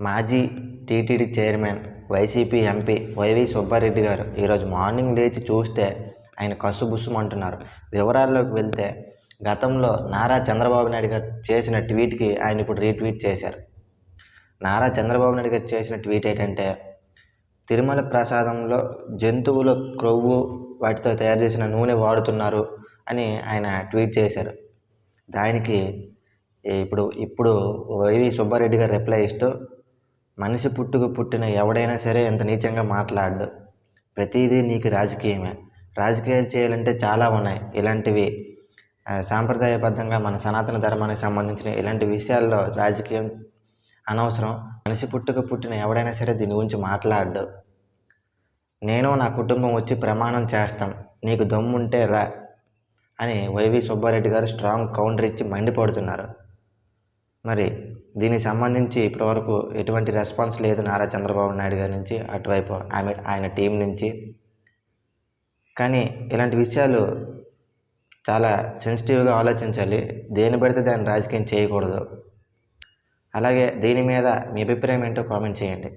మాజీ TTD chairman YCP MP YV Subba Reddy గారు ఈరోజు మార్నింగ్ లేచి చూస్తే ఆయన కసుబుసుమంటున్నారు. వివరాల్లోకి వెళ్తే గతంలో నారా చంద్రబాబు నాయుడు గారు చేసిన ట్వీట్కి ఆయన ఇప్పుడు రీట్వీట్ చేశారు. నారా చంద్రబాబు నాయుడు గారు చేసిన ట్వీట్ ఏంటంటే తిరుమల ప్రసాదంలో జంతువుల క్రొవ్వు వాటితో తయారు చేసిన నూనె వాడుతున్నారు అని ఆయన ట్వీట్ చేశారు. దానికి ఇప్పుడు ఇప్పుడు వైవి సుబ్బారెడ్డి గారు రిప్లై ఇస్తూ మనిషి పుట్టుకు పుట్టిన ఎవడైనా సరే ఎంత నీచంగా మాట్లాడు. ప్రతిదీ నీకు రాజకీయమే. రాజకీయాలు చేయాలంటే చాలా ఉన్నాయి. ఇలాంటివి సాంప్రదాయబద్ధంగా మన సనాతన ధర్మానికి సంబంధించిన ఇలాంటి విషయాల్లో రాజకీయం అనవసరం. మనిషి పుట్టుక పుట్టిన ఎవడైనా సరే దీని గురించి మాట్లాడు. నేను నా కుటుంబం వచ్చి ప్రమాణం చేస్తాం. నీకు దమ్ముంటే రా అని వైవి సుబ్బారెడ్డి గారు స్ట్రాంగ్ కౌంటర్ ఇచ్చి మండిపడుతున్నారు. మరి దీనికి సంబంధించి ఇప్పటివరకు ఎటువంటి రెస్పాన్స్ లేదు నారా చంద్రబాబు నాయుడు గారి నుంచి అటువైపు ఆమె ఆయన టీం నుంచి. కానీ ఇలాంటి విషయాలు చాలా సెన్సిటివ్గా ఆలోచించాలి. దేని పడితే దాన్ని రాజకీయం చేయకూడదు. అలాగే దీని మీద మీ అభిప్రాయం ఏంటో కామెంట్ చేయండి.